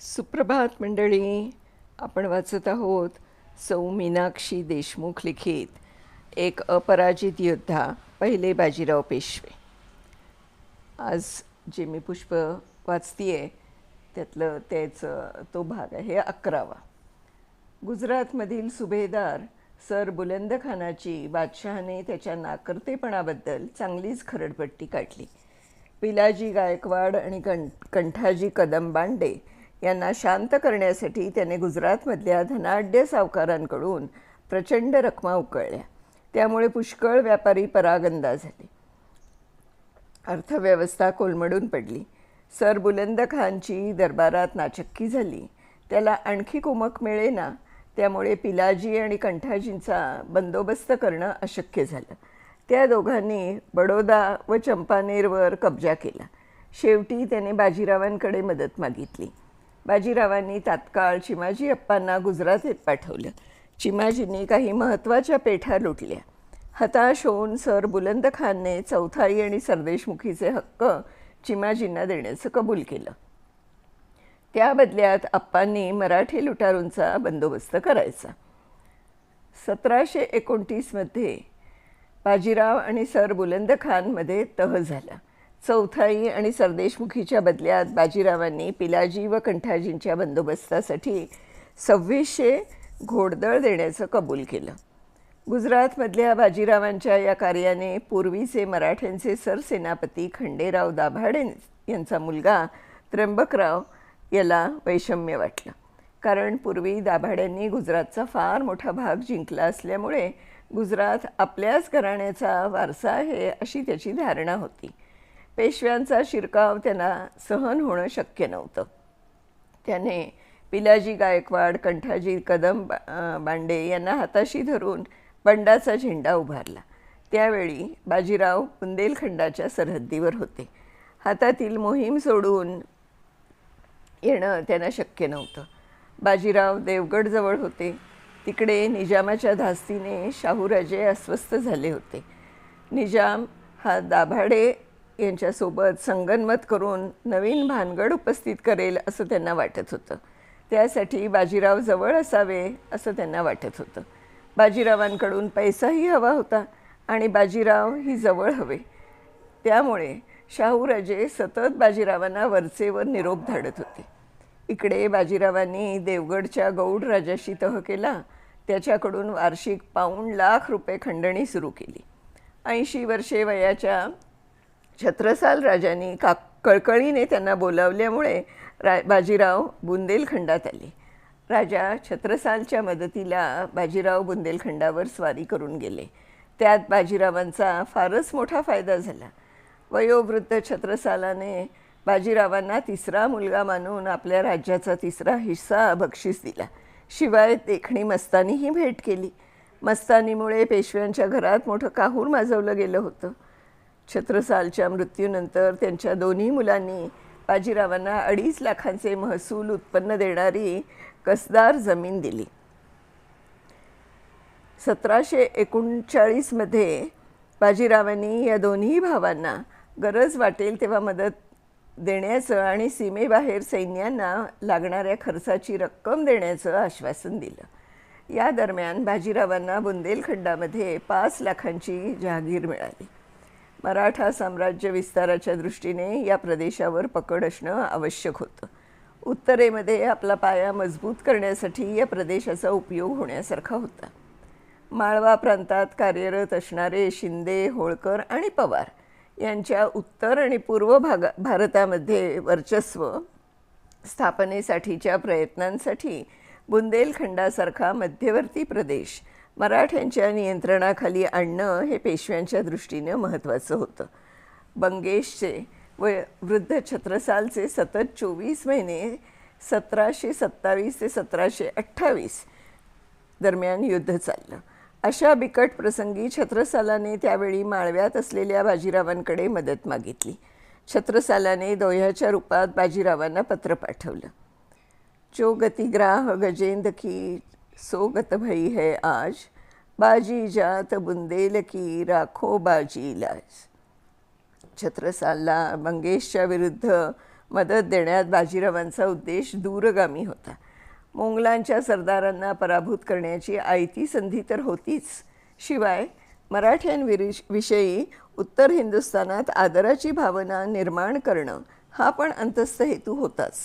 सुप्रभात मंडळी आपण वाचत आहोत सौ मीनाक्षी देशमुख लिखित एक अपराजित योद्धा पहिले बाजीराव पेशवे. आज जे मी पुष्प वाचतीये त्यातलं त्याचं तो भाग आहे अकरावा. गुजरातमधील सुभेदार सर बुलंद खानाची बादशहाने त्याच्या नाकर्तेपणाबद्दल चांगलीच खरडपट्टी काढली. पिलाजी गायकवाड आणि कं कंठाजी कदम बांडे यांना शांत करण्यासाठी त्याने गुजरातमधल्या धनाढ्य सावकारांकडून प्रचंड रकमा उकळल्या. त्यामुळे पुष्कळ व्यापारी परागंदा झाले. अर्थव्यवस्था कोलमडून पडली. सर बुलंद खानची दरबारात नाचक्की झाली. त्याला आणखी कुमक मिळेना त्यामुळे पिलाजी आणि कंठाजींचा बंदोबस्त करणं अशक्य झालं. त्या दोघांनी बडोदा व चंपानेरवर कब्जा केला. शेवटी त्याने बाजीरावांकडे मदत मागितली. बाजीरावांनी तात्काळ चिमाजी अप्पांना गुजरातेत पाठवलं. चिमाजींनी काही महत्त्वाच्या पेठा लुटल्या. हताश होऊन सर बुलंद खानने चौथाई आणि सरदेशमुखीचे हक्क चिमाजींना देण्याचं कबूल केलं. त्या बदल्यात अप्पांनी मराठी लुटारूंचा बंदोबस्त करायचा. सतराशे एकोणतीसमध्ये बाजीराव आणि सर बुलंद खानमध्ये तह झाला. चौथाई आणि सरदेशमुखीच्या बदल्यात बाजीरावांनी पिलाजी व कंठाजींच्या बंदोबस्तासाठी सव्वीसशे घोडदळ देण्याचं कबूल केलं. गुजरातमधल्या बाजीरावांच्या या कार्याने पूर्वीचे मराठ्यांचे सरसेनापती खंडेराव दाभाडे यांचा मुलगा त्र्यंबकराव याला वैषम्य वाटलं. कारण पूर्वी दाभाड्यांनी गुजरातचा फार मोठा भाग जिंकला असल्यामुळे गुजरात आपल्याच घराण्याचा वारसा आहे अशी त्याची धारणा होती. पेशव्यांचा शिरकाव त्यांना सहन होणं शक्य नव्हतं. त्याने पिलाजी गायकवाड कंठाजी कदम बा बांडे यांना हाताशी धरून बंडाचा झेंडा उभारला. त्यावेळी बाजीराव बुंदेलखंडाच्या सरहद्दीवर होते. हातातील मोहीम सोडून येणं त्यांना शक्य नव्हतं. बाजीराव देवगडजवळ होते. तिकडे निजामाच्या धास्तीने शाहूराजे अस्वस्थ झाले होते. निजाम हा दाभाडे यांच्यासोबत संगनमत करून नवीन भानगड उपस्थित करेल असं त्यांना वाटत होतं. त्यासाठी बाजीराव जवळ असावे असं त्यांना वाटत होतं. बाजीरावांकडून पैसाही हवा होता आणि बाजीराव ही जवळ हवे. त्यामुळे शाहूराजे सतत बाजीरावांना वरचेवर निरोप धाडत होते. इकडे बाजीरावांनी देवगडच्या गौड राजाशी तह केला. त्याच्याकडून वार्षिक पाऊण लाख रुपये खंडणी सुरू केली. ऐंशी वर्षे वयाच्या छत्रसाल राजांनी का कळकळीने त्यांना बोलावल्यामुळे रा बाजीराव बुंदेलखंडात आले. राजा छत्रसालच्या मदतीला बाजीराव बुंदेलखंडावर स्वारी करून गेले. त्यात बाजीरावांचा फारच मोठा फायदा झाला. वयोवृद्ध छत्रसालाने बाजीरावांना तिसरा मुलगा मानून आपल्या राज्याचा तिसरा हिस्सा बक्षीस दिला. शिवाय देखणी मस्तानीही भेट केली. मस्तानीमुळे पेशव्यांच्या घरात मोठं काहूर माजवलं गेलं होतं? छत्रसालच्या मृत्यूनंतर त्यांच्या दोन्ही मुलांनी बाजीरावांना अडीच लाखांचे महसूल उत्पन्न देणारी कसदार जमीन दिली. सतराशे एकोणचाळीसमध्ये बाजीरावांनी या दोन्ही भावांना गरज वाटेल तेव्हा मदत देण्याचं आणि सीमेबाहेर सैन्यांना लागणाऱ्या खर्चाची रक्कम देण्याचं आश्वासन दिलं. या दरम्यान बाजीरावांना बुंदेलखंडामध्ये पाच लाखांची जहागीर मिळाली. मराठा साम्राज्य विस्ताराच्या दृष्टीने या प्रदेशावर पकड असणं आवश्यक होतं. उत्तरेमध्ये आपला पाया मजबूत करण्यासाठी या प्रदेशाचा उपयोग होण्यासारखा होता. माळवा प्रांतात कार्यरत असणारे शिंदे होळकर आणि पवार यांच्या उत्तर आणि पूर्व भागा भारतामध्ये वर्चस्व स्थापनेसाठीच्या प्रयत्नांसाठी बुंदेलखंडासारखा मध्यवर्ती प्रदेश मराठ्यांच्या नियंत्रणाखाली आणणं हे पेशव्यांच्या दृष्टीनं महत्त्वाचं होतं. बंगेशचे व वृद्ध छत्रसालचे सतत चोवीस महिने सतराशे सत्तावीस ते सतराशे अठ्ठावीस दरम्यान युद्ध चाललं. अशा बिकट प्रसंगी छत्रसालाने त्यावेळी माळव्यात असलेल्या बाजीरावांकडे मदत मागितली. छत्रसालाने दोह्याच्या रूपात बाजीरावांना पत्र पाठवलं. जो गतिग्राह गजेंद की सोगत भई है आज। बाजी जात बुंदेल की राखो बाजी लाज। छत्रसालला मंगेशच्या विरुद्ध मदत देण्यात बाजीरावांचा उद्देश दूरगामी होता. मोंगलांच्या सरदारांना पराभूत करण्याची आयती संधी तर होतीच. शिवाय मराठ्यांविषयी विषयी उत्तर हिंदुस्थानात आदराची भावना निर्माण करणं हा पण अंतस्थ हेतू होताच.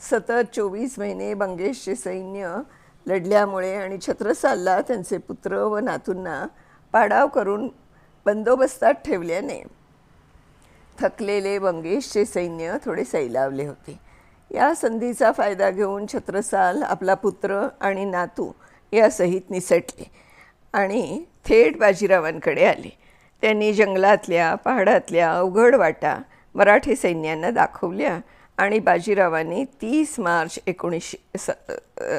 सतत चोवीस महिने बंगेशचे सैन्य लढल्यामुळे आणि छत्रसालला त्यांचे पुत्र व नातूंना पाडाव करून बंदोबस्तात ठेवल्याने थकलेले बंगेशचे सैन्य थोडे सैलावले होते. या संधीचा फायदा घेऊन छत्रसाल आपला पुत्र आणि नातू यासहित निसटले आणि थेट बाजीरावांकडे आले. त्यांनी जंगलातल्या पहाडातल्या अवघड वाटा मराठी सैन्यांना दाखवल्या आणि बाजीरावांनी तीस मार्च एकोणीसशे स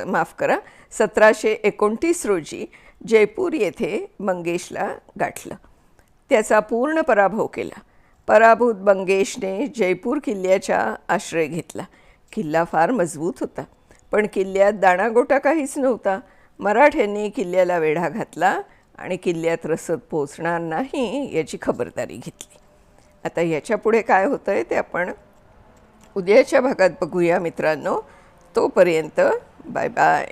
माफ करा सतराशे एकोणतीस रोजी जयपूर येथे मंगेशला गाठलं. त्याचा पूर्ण पराभव केला. पराभूत बंगेशने जयपूर किल्ल्याचा आश्रय घेतला. किल्ला फार मजबूत होता पण किल्ल्यात दाणागोटा काहीच नव्हता. मराठ्यांनी किल्ल्याला वेढा घातला आणि किल्ल्यात रसद पोचणार नाही याची खबरदारी घेतली. आता ह्याच्यापुढे काय होतं आहे ते आपण उद्याच्या भागात बघूया मित्रांनो. तोपर्यंत बाय बाय.